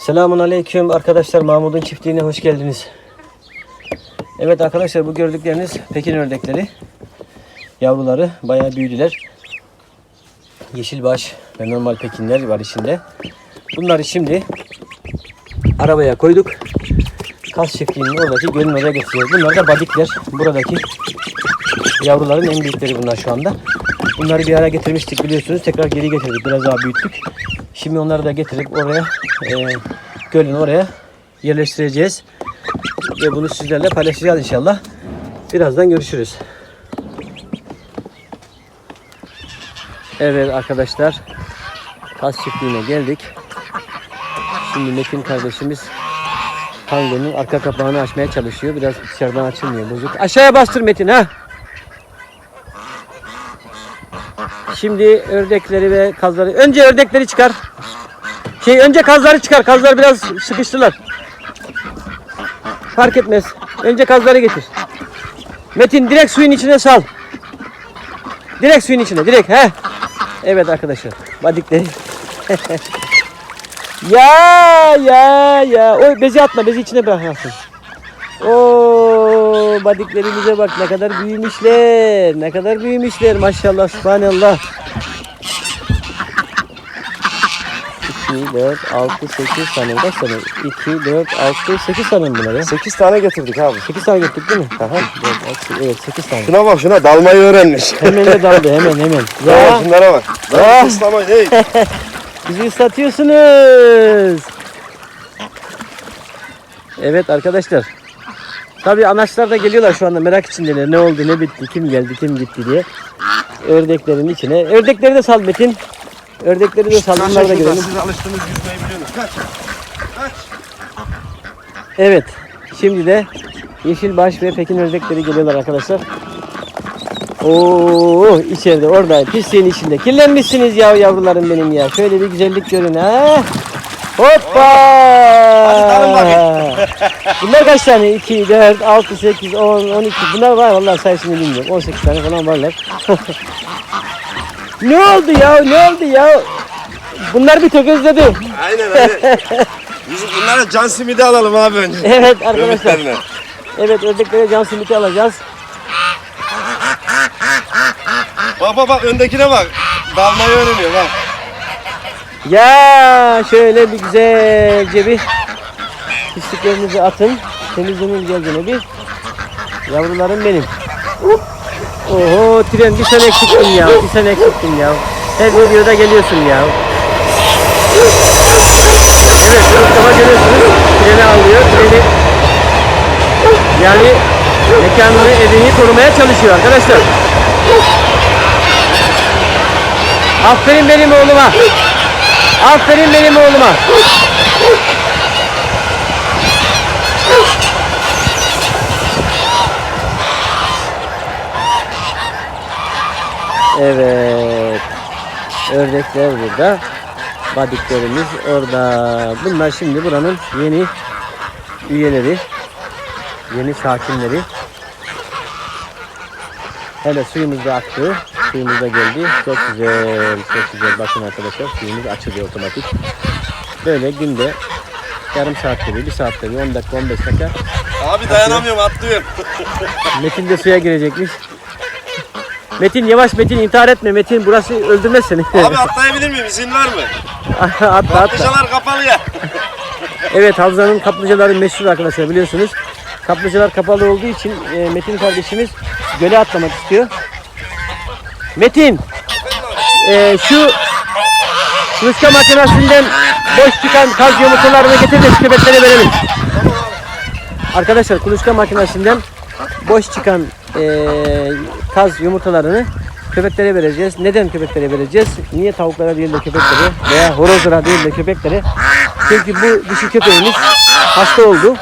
Selamun Aleyküm arkadaşlar Mahmut'un çiftliğine hoş geldiniz. Evet arkadaşlar bu gördükleriniz Pekin ördekleri. Yavruları bayağı büyüdüler. Yeşilbaş ve normal Pekinler var içinde. Bunları şimdi arabaya koyduk. Kas çiftliğinin oradaki gölün oraya getireceğiz. Bunlar da badikler. Buradaki yavruların en büyükleri bunlar şu anda. Bunları bir ara getirmiştik biliyorsunuz. Tekrar geri getirdik. Biraz daha büyüttük. Şimdi onları da getirip oraya e, gölün oraya yerleştireceğiz. Ve bunu sizlerle paylaşacağız inşallah. Birazdan görüşürüz. Evet arkadaşlar. Kas çiftliğine geldik. Şimdi Metin kardeşimiz Tango'nun arka kapağını açmaya çalışıyor. Biraz dışarıdan açılmıyor bozuk. Aşağıya bastır Metin ha. Şimdi ördekleri ve kazları. Önce ördekleri çıkar. Şey önce kazları çıkar. Kazlar biraz sıkıştılar. Fark etmez. Önce kazları getir. Metin direkt suyun içine sal. Direkt suyun içine. Direkt he. Evet arkadaşlar. Badikleri. ya ya ya. Oy bezi atma. Bezi içine bırakarsın. Oo badiklerimize bak ne kadar büyümüşler. Ne kadar büyümüşler maşallah subhanallah. 2, 4, 6, 8 tane kaç tane? 2, 4, 6, 8 tane bunlar ya. 8 tane getirdik abi. 8 tane gittik değil mi? Aha. 4, 6, evet 8 tane. Şuna bak şuna dalmayı öğrenmiş. Hemen de daldı hemen hemen. Ya Ya şunlara bak. Ya. Islamayı hey. bizi ıslatıyorsunuz. Evet arkadaşlar. Tabii anaçlar da geliyorlar şu anda merak içindeler. Ne oldu ne bitti kim geldi kim gitti diye. Ördeklerin içine. Ördekleri de sal Metin. Ördekleri de sal bunları da görelim. Siz alıştınız yüzmeyi biliyorsunuz. Kaç. Kaç. Evet. Şimdi de yeşilbaş ve pekin ördekleri geliyorlar arkadaşlar. Oo içeride orada pisliğin içinde. Kirlenmişsiniz ya yavrularım benim ya. Şöyle bir güzellik görün ha. Hoppa! Bunlar kaç tane? 2, 4, 6, 8, 10, 12. Bunlar var vallahi sayısını bilmiyorum. 18 tane falan varlar. ne oldu ya? Ne oldu ya? Bunlar bir tökezledi. Aynen aynen. Biz bunlara can simidi alalım abi önce. Evet arkadaşlar. Evet ördeklere can simiti alacağız. Bak bak bak öndekine bak. Dalmayı öğreniyor bak. Ya şöyle bir güzelce bir pisliklerinizi atın. Temizlenin güzelce bir. Yavrularım benim. Oho tren bir sene eksiktin ya. Bir sene eksiktin ya. Her videoda geliyorsun ya. Evet Mustafa görüyorsunuz. Treni alıyor. Treni yani mekanını evini korumaya çalışıyor arkadaşlar. Aferin benim oğluma. Aferin benim oğluma. Evet. Ördekler burada. Badiklerimiz orada. Bunlar şimdi buranın yeni üyeleri. Yeni sakinleri. Hele suyumuz da aktı. Suyumuz da geldi. Çok güzel, çok güzel. Bakın arkadaşlar suyumuz açılıyor otomatik. Böyle günde yarım saatte bir, bir saatte bir, 10 dakika, 15 dakika. Abi dayanamıyorum atlıyorum. Metin de suya girecekmiş. Metin yavaş Metin intihar etme Metin burası öldürmez seni. Abi atlayabilir miyim? İzin var mı? atla atla. Patlıcalar kapalı ya. Evet Havza'nın kaplıcaları meşhur arkadaşlar biliyorsunuz. Kaplıcalar kapalı olduğu için e, Metin kardeşimiz göle atlamak istiyor. Metin e, şu kuluçka makinesinden boş çıkan kaz yumurtalarını getir de şu köpeklere verelim. Arkadaşlar kuluçka makinesinden boş çıkan e, kaz yumurtalarını köpeklere vereceğiz. Neden köpeklere vereceğiz? Niye tavuklara değil de köpeklere veya horozlara değil de köpeklere? Çünkü bu dişi köpeğimiz hasta oldu.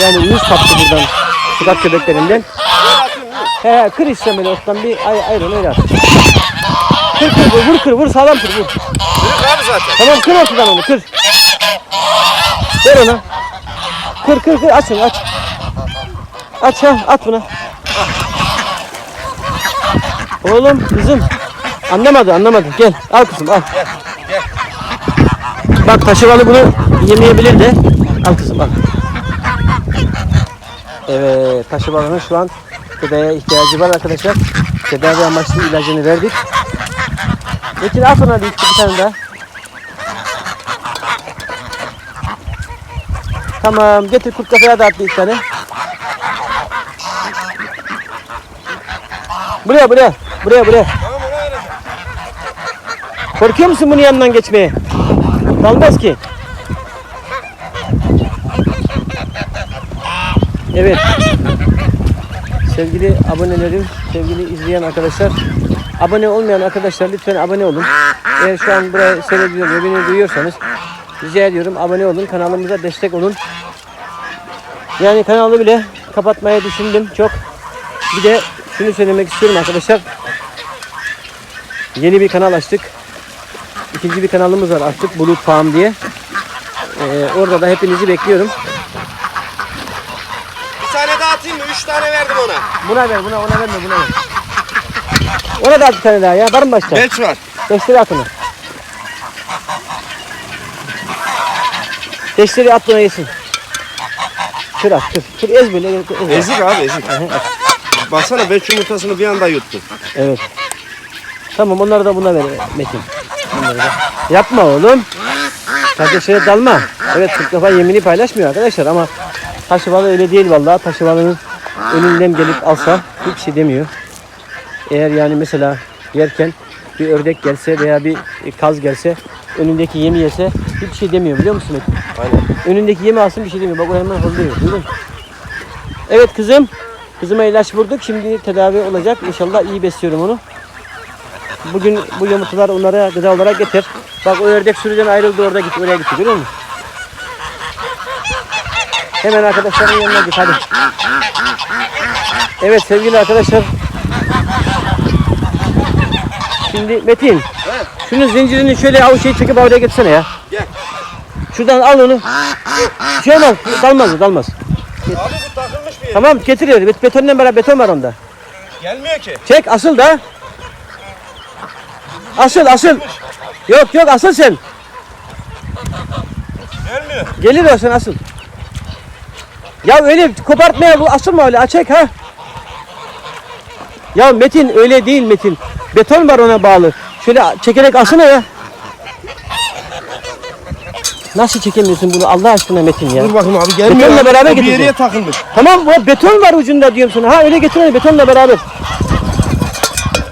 Yani uyuz kaptı buradan sokak köpeklerinden. He he kır işte böyle ottan bir ay ayrıl öyle at. Kır kır vur vur kır vur sağlam kır vur. Büyük abi zaten. Tamam kır ortadan onu kır. Ver ona. Kır kır kır aç onu aç. Aç ha at buna. Oğlum kızım. Anlamadı anlamadı gel al kızım al. Bak taşıvalı bunu yemeyebilir de. Al kızım al. Evet taşı balığının şu an tedaviye ihtiyacı var arkadaşlar. Tedavi amaçlı ilacını verdik. Metin al sana bir, bir tane daha. Tamam getir kurt kafaya da attı iki tane. Buraya buraya. Buraya buraya. Tamam ona vereceğim. Korkuyor musun bunun yanından geçmeye? Dalmaz ki. Evet. Sevgili abonelerim, sevgili izleyen arkadaşlar, abone olmayan arkadaşlar lütfen abone olun. Eğer şu an buraya seyrediyor ve beni duyuyorsanız rica ediyorum abone olun, kanalımıza destek olun. Yani kanalı bile kapatmayı düşündüm çok. Bir de şunu söylemek istiyorum arkadaşlar. Yeni bir kanal açtık. İkinci bir kanalımız var açtık Bulut Farm diye. Ee, orada da hepinizi bekliyorum. Bir tane daha atayım mı? Üç tane verdim ona. Buna ver, buna, ona verme, buna ver. Ona da at bir tane daha ya. Var mı başka? Beş var. Beşleri at onu. Beşleri at ona yesin. Kır at, kır. Kır ez böyle. Ez. Ezik abi ezik. Baksana beş yumurtasını bir anda yuttu. Evet. Tamam onları da buna ver Metin. Bunları da. Yapma oğlum. Kardeşlere dalma. Evet defa yemini paylaşmıyor arkadaşlar ama taşı balığı öyle değil vallahi. Taşı balığının önünden gelip alsa hiçbir şey demiyor. Eğer yani mesela yerken bir ördek gelse veya bir kaz gelse önündeki yemi yese hiçbir şey demiyor biliyor musun Metin? Aynen. Önündeki yemi alsın bir şey demiyor. Bak o hemen hırlıyor. Duydun mu? Evet kızım. Kızıma ilaç vurduk. Şimdi tedavi olacak. İnşallah iyi besliyorum onu. Bugün bu yumurtalar onlara gıda olarak getir. Bak o ördek sürüden ayrıldı orada gitti. Oraya gitti görüyor musun? Hemen arkadaşların yanına git hadi. Evet sevgili arkadaşlar. Şimdi Metin. Şunun zincirini şöyle avuç şey çekip oraya getirsene ya. Gel. Şuradan al onu. Şey olmaz. Dalmaz dalmaz. Abi bu takılmış bir yere. Tamam getiriyor. Bet- Betonla beraber beton var onda. Gelmiyor ki. Çek asıl da. Asıl asıl. Yok yok asıl sen. Gelmiyor. Gelir o sen asıl. Ya öyle kopartmaya bu asılma öyle açık ha. Ya Metin öyle değil Metin. Beton var ona bağlı. Şöyle çekerek asına ya. Nasıl çekemiyorsun bunu Allah aşkına Metin ya? Dur bakayım abi gelmiyor. Betonla abi. beraber O bir yere takılmış. Tamam bu beton var ucunda diyorum sana. Ha öyle getir betonla beraber.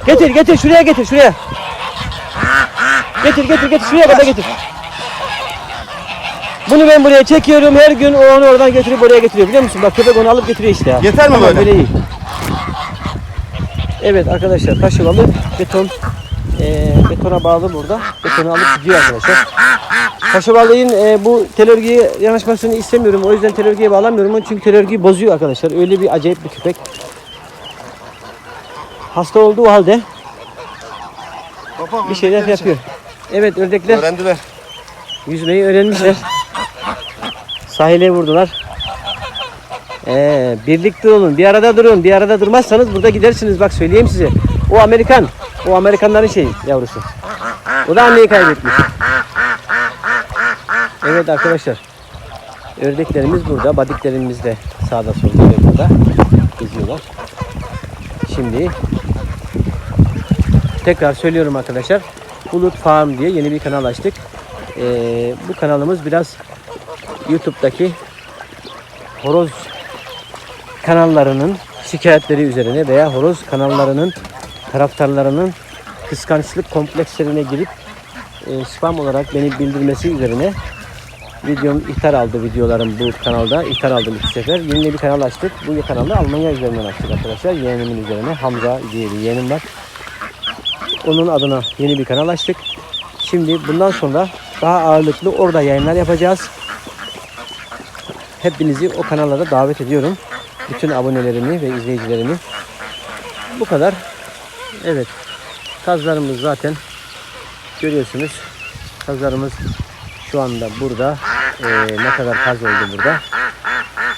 Getir getir şuraya getir şuraya. Getir getir getir şuraya kadar getir. Bunu ben buraya çekiyorum her gün o onu oradan getirip oraya getiriyor biliyor musun? Bak köpek onu alıp getiriyor işte ya. Yeter mi Tamam, böyle? iyi. Evet arkadaşlar taş yolalı beton eee, betona bağlı burada. Betonu alıp gidiyor arkadaşlar. Taşıvalıyın e, bu tel örgüye yanaşmasını istemiyorum. O yüzden tel örgüye bağlamıyorum. onu Çünkü tel örgüyü bozuyor arkadaşlar. Öyle bir acayip bir köpek. Hasta olduğu halde bir şeyler yapıyor. Evet ördekler Öğrendiler. yüzmeyi öğrenmişler. Sahile vurdular. Ee, birlikte olun, bir arada durun. Bir arada durmazsanız burada gidersiniz. Bak söyleyeyim size. O Amerikan. O Amerikanların şeyi yavrusu. O da anneyi kaybetmiş. Evet arkadaşlar. Ördeklerimiz burada. Badiklerimiz de sağda solda ve burada geziyorlar. Şimdi tekrar söylüyorum arkadaşlar. Bulut Farm diye yeni bir kanal açtık. Ee, bu kanalımız biraz YouTube'daki horoz kanallarının şikayetleri üzerine veya horoz kanallarının taraftarlarının kıskançlık komplekslerine girip e, spam olarak beni bildirmesi üzerine videom ihtar aldı videolarım bu kanalda. ihtar aldım iki sefer. Yeni bir kanal açtık. Bu kanalı Almanya üzerinden açtık arkadaşlar. Yeğenimin üzerine. Hamza diye bir yeğenim var. Onun adına yeni bir kanal açtık. Şimdi bundan sonra daha ağırlıklı orada yayınlar yapacağız. Hepinizi o kanallara davet ediyorum. Bütün abonelerimi ve izleyicilerimi. Bu kadar. Evet. Kazlarımız zaten görüyorsunuz. Kazlarımız şu anda burada. Ee, ne kadar kaz oldu burada?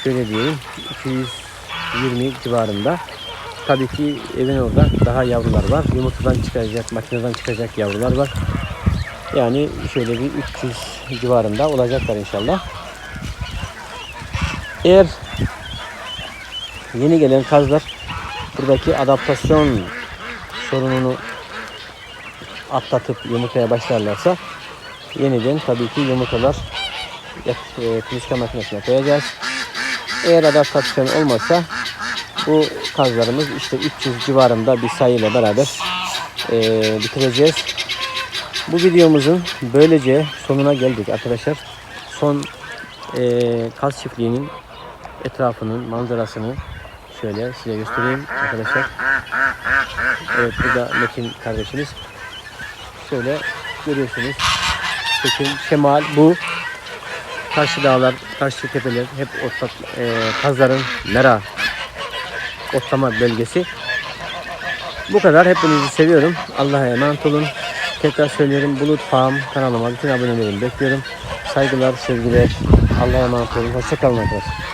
Şöyle diyeyim. 220 civarında. Tabii ki evin orada daha yavrular var. Yumurtadan çıkacak, makineden çıkacak yavrular var. Yani şöyle bir 300 civarında olacaklar inşallah. Eğer yeni gelen kazlar buradaki adaptasyon sorununu atlatıp yumurtaya başlarlarsa yeniden tabii ki yumurtalar e, kuluçka makinesine koyacağız. Eğer adaptasyon olmazsa bu kazlarımız işte 300 civarında bir sayıyla beraber e, bitireceğiz. Bu videomuzun böylece sonuna geldik arkadaşlar. Son e, kaz çiftliğinin etrafının manzarasını şöyle size göstereyim arkadaşlar. Evet burada Metin kardeşimiz. Şöyle görüyorsunuz. Tekin, Kemal bu. Karşı dağlar, karşı tepeler hep otlak, e, kazların mera otlama bölgesi. Bu kadar. Hepinizi seviyorum. Allah'a emanet olun. Tekrar söylüyorum. Bulut Farm kanalıma bütün abonelerimi bekliyorum. Saygılar, sevgiler. Allah'a emanet olun. Hoşçakalın arkadaşlar.